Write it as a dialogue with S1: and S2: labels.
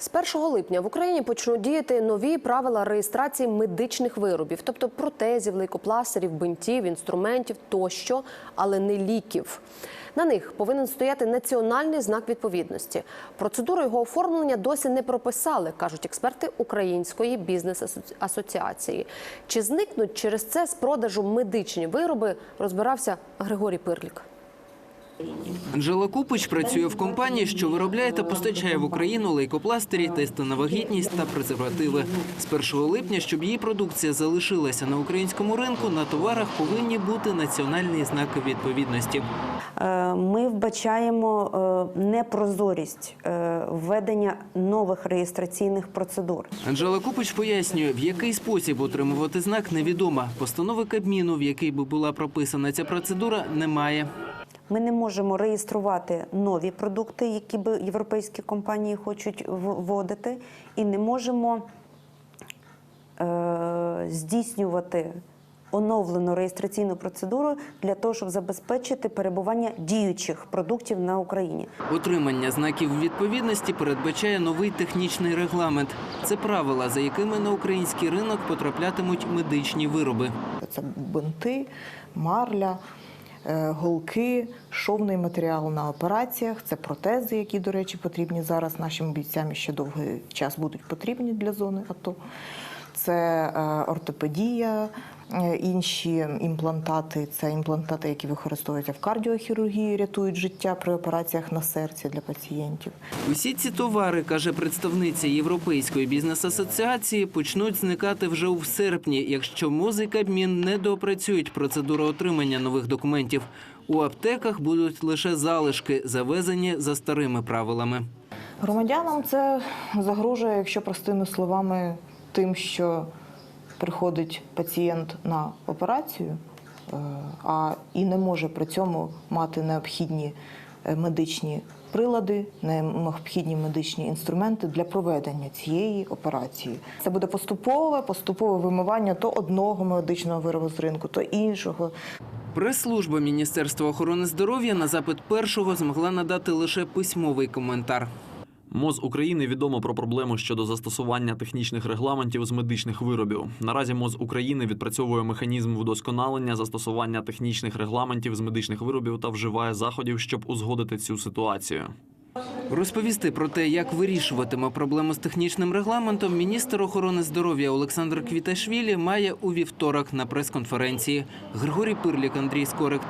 S1: З 1 липня в Україні почнуть діяти нові правила реєстрації медичних виробів, тобто протезів, лейкопластирів, бинтів, інструментів тощо, але не ліків. На них повинен стояти національний знак відповідності. Процедуру його оформлення досі не прописали, кажуть експерти Української бізнес-асоціації. Чи зникнуть через це з продажу медичні вироби, розбирався Григорій Пирлік.
S2: Анжела Купич працює в компанії, що виробляє та постачає в Україну лейкопластирі, тести на вагітність та презервативи. З 1 липня, щоб її продукція залишилася на українському ринку, на товарах повинні бути національні знаки відповідності.
S3: Е, Ми вбачаємо е, непрозорість е, введення нових реєстраційних процедур.
S2: Анжела Купич пояснює, в який спосіб отримувати знак, невідомо. Постанови Кабміну, в якій би була прописана ця процедура, немає.
S3: Ми не можемо реєструвати нові продукти, які би європейські компанії хочуть вводити, і не можемо е, здійснювати оновлену реєстраційну процедуру для того, щоб забезпечити перебування діючих продуктів на Україні.
S2: Отримання знаків відповідності передбачає новий технічний регламент. Це правила, за якими на український ринок потраплятимуть медичні вироби.
S4: Це бинти, марля, голки, шовний матеріал на операціях, це протези, які, до речі, потрібні зараз нашим бійцям ще довгий час будуть потрібні для зони АТО. Це е, ортопедія, е, інші імплантати, це імплантати, які використовуються в кардіохірургії, рятують життя при операціях на серці для пацієнтів.
S2: Усі ці товари, каже представниця Європейської бізнес-асоціації, почнуть зникати вже у серпні, якщо МОЗ і Кабмін не доопрацюють процедуру отримання нових документів. У аптеках будуть лише залишки, завезені за старими правилами.
S4: Громадянам це загрожує, якщо простими словами, тим, що приходить пацієнт на операцію, е, а і не може при цьому мати необхідні е, медичні прилади, необхідні медичні інструменти для проведення цієї операції. Це буде поступове, поступове вимивання то одного медичного виробу з ринку, то іншого.
S2: Прес-служба Міністерства охорони здоров'я на запит першого змогла надати лише письмовий коментар.
S5: МОЗ України відомо про проблему щодо застосування технічних регламентів з медичних виробів. Наразі МОЗ України відпрацьовує механізм вдосконалення застосування технічних регламентів з медичних виробів та вживає заходів, щоб узгодити цю ситуацію.
S2: Розповісти про те, як вирішуватиме проблему з технічним регламентом, міністр охорони здоров'я Олександр Квіташвілі має у вівторок на прес-конференції. Григорій Пирлік, Андрій Скорик.